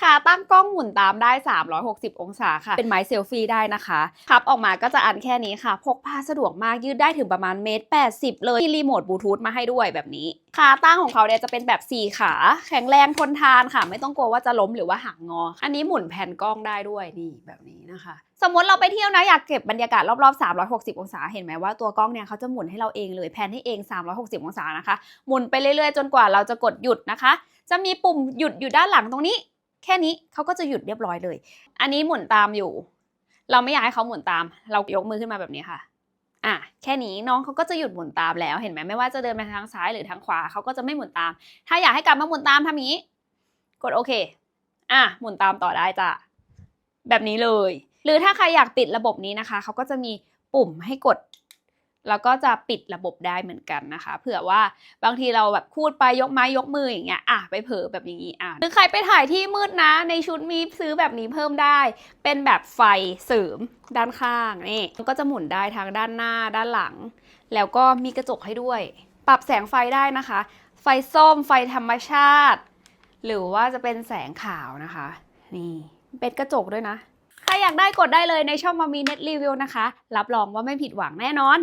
ขาตั้งกล้องหมุนตามได้ 360 องศาค่ะ เป็นไม้เซลฟี่ได้นะคะพับออกมาก็จะอันแค่นี้ค่ะ พกพาสะดวกมากยืดได้ถึงประมาณเมตร80เลยมีรีโมทบลูทูธมาให้ด้วยแบบนี้ ขาตั้งของเขาเนี่ยจะเป็นแบบ 4 ขา แข็งแรงทนทานค่ะ ไม่ต้องกลัวว่าจะล้มหรือว่าหักงอ อันนี้หมุนแผ่นกล้องได้ด้วยนี่แบบนี้นะคะ สมมติเราไปเที่ยวนะอยากเก็บบรรยากาศรอบๆ 360 องศาเห็นไหมว่าตัวกล้องเนี่ยเขาจะหมุนให้เราเองเลยแพนให้เอง 360 องศานะคะ หมุนไปเรื่อยๆ จนกว่าเราจะกดหยุดนะคะ จะมีปุ่มหยุดอยู่ด้านหลังตรงนี้ แค่นี้เขาก็จะหยุดเรียบร้อยเลย อันนี้หมุนตามอยู่ เราไม่อยากให้เขาหมุนตาม เรายกมือขึ้นมาแบบนี้ค่ะอะแค่นี้น้องเขาก็จะหยุดหมุนตามแล้วเห็นไหมไม่ว่าจะเดินไปทางซ้ายหรือทางขวาเขาก็จะไม่หมุนตาม ถ้าอยากให้กลับมาหมุนตามทำอย่างนี้ กดโอเคอะหมุนตามต่อได้จ้ะแบบนี้เลย หรือถ้าใครอยากปิดระบบนี้นะคะเขาก็จะมีปุ่มให้กด แล้วก็จะปิดระบบได้เหมือนกันนะคะ เผื่อว่าบางทีเราแบบพูดไปยกไม้ยกมืออย่างเงี้ยอะไปเผลอแบบอย่างนี้อะหรือใครไปถ่ายที่มืดนะ ในชุดมีซื้อแบบนี้เพิ่มได้ เป็นแบบไฟเสริมด้านข้างนี่มันก็จะหมุนได้ทั้งด้านหน้าด้านหลัง แล้วก็มีกระจกให้ด้วย ปรับแสงไฟได้นะคะ ไฟส้มไฟธรรมชาติ หรือว่าจะเป็นแสงขาวนะคะ นี่เป็นกระจกด้วยนะ ใครอยากได้กดได้เลยในช่องมามีเน็ตรีวิวนะคะ รับรองว่าไม่ผิดหวังแน่นอน